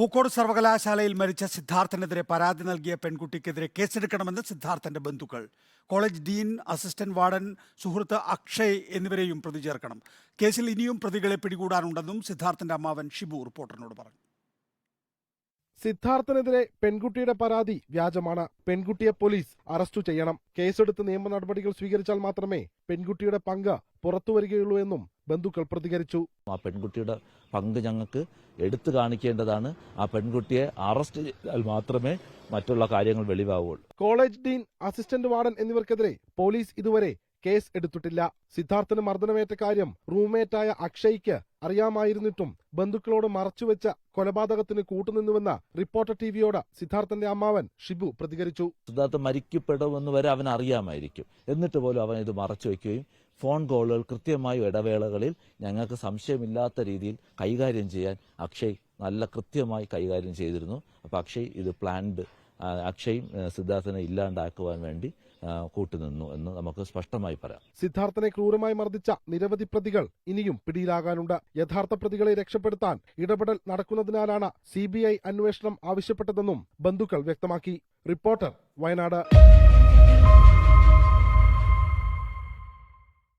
പൂക്കോട് സർവകലാശാലയിൽ മരിച്ച സിദ്ധാർത്ഥനെതിരെ പരാതി നൽകിയ പെൺകുട്ടിക്കെതിരെ കേസെടുക്കണമെന്ന് സിദ്ധാർത്ഥന്റെ ബന്ധുക്കൾ. കോളേജ് ഡീൻ അസിസ്റ്റന്റ് വാർഡൻ സുഹൃത്ത് അക്ഷയ് എന്നിവരെയും പ്രതി ചേർക്കണം. കേസിൽ ഇനിയും പ്രതികളെ പിടികൂടാനുണ്ടെന്നും സിദ്ധാർത്ഥന്റെ അമ്മാവൻ ഷിബു റിപ്പോർട്ടറിനോട് പറഞ്ഞു. സിദ്ധാർത്ഥനെതിരെ പെൺകുട്ടിയുടെ പരാതി വ്യാജമാണ്. പെൺകുട്ടിയെ പോലീസ് അറസ്റ്റ് ചെയ്യണം. കേസെടുത്ത് നിയമ നടപടികൾ സ്വീകരിച്ചാൽ മാത്രമേ പെൺകുട്ടിയുടെ പങ്ക് പുറത്തുവരികയുള്ളൂ എന്നും ബന്ധുക്കൾ പ്രതികരിച്ചു. ആ പെൺകുട്ടിയുടെ പങ്ക് ഞങ്ങൾക്ക് എടുത്തു കാണിക്കേണ്ടതാണ്. ആ പെൺകുട്ടിയെ അറസ്റ്റ് ചെയ്താൽ മാത്രമേ മറ്റുള്ള കാര്യങ്ങൾ വെളിവാകുള്ളൂ കോളേജ് ഡീൻ അസിസ്റ്റന്റ് വാർഡൻ എന്നിവർക്കെതിരെ പോലീസ് ഇതുവരെ കേസ് എടുത്തിട്ടില്ല. സിദ്ധാർത്ഥന് മർദ്ദനമേറ്റ കാര്യം റൂംമേറ്റായ അക്ഷയ്ക്ക് അറിയാമായിരുന്നിട്ടും ബന്ധുക്കളോട് മറച്ചുവെച്ച കൊലപാതകത്തിന് കൂട്ടുനിന്നുവെന്ന റിപ്പോർട്ടർ ടിവിയോട് സിദ്ധാർത്ഥന്റെ അമ്മാവൻ ഷിബു പ്രതികരിച്ചു. സിദ്ധാർത്ഥ മരിക്കപ്പെടുമെന്ന് വരെ അവൻ അറിയാമായിരിക്കും. എന്നിട്ട് പോലും അവൻ ഇത് മറച്ചു വയ്ക്കുകയും ഫോൺ കോളുകൾ കൃത്യമായ ഇടവേളകളിൽ ഞങ്ങൾക്ക് സംശയമില്ലാത്ത രീതിയിൽ കൈകാര്യം ചെയ്യാൻ അക്ഷയ് നല്ല കൃത്യമായി കൈകാര്യം ചെയ്തിരുന്നു. അപ്പോൾ അക്ഷയ് ഇത് പ്ലാൻഡ് അക്ഷയും സിദ്ധാർത്ഥനെ ഇല്ലാണ്ടാക്കുവാൻ വേണ്ടി കൂട്ടുനിന്നു എന്ന് നമുക്ക് സ്പഷ്ടമായി പറയാം. സിദ്ധാർത്ഥനെ ക്രൂരമായി മർദ്ദിച്ച നിരവധി പ്രതികൾ ഇനിയും പിടിയിലാകാനുണ്ട്. യഥാർത്ഥ പ്രതികളെ രക്ഷപ്പെടുത്താൻ ഇടപെടൽ നടക്കുന്നതിനാലാണ് സി അന്വേഷണം ആവശ്യപ്പെട്ടതെന്നും ബന്ധുക്കൾ വ്യക്തമാക്കി. റിപ്പോർട്ടർ വയനാട്.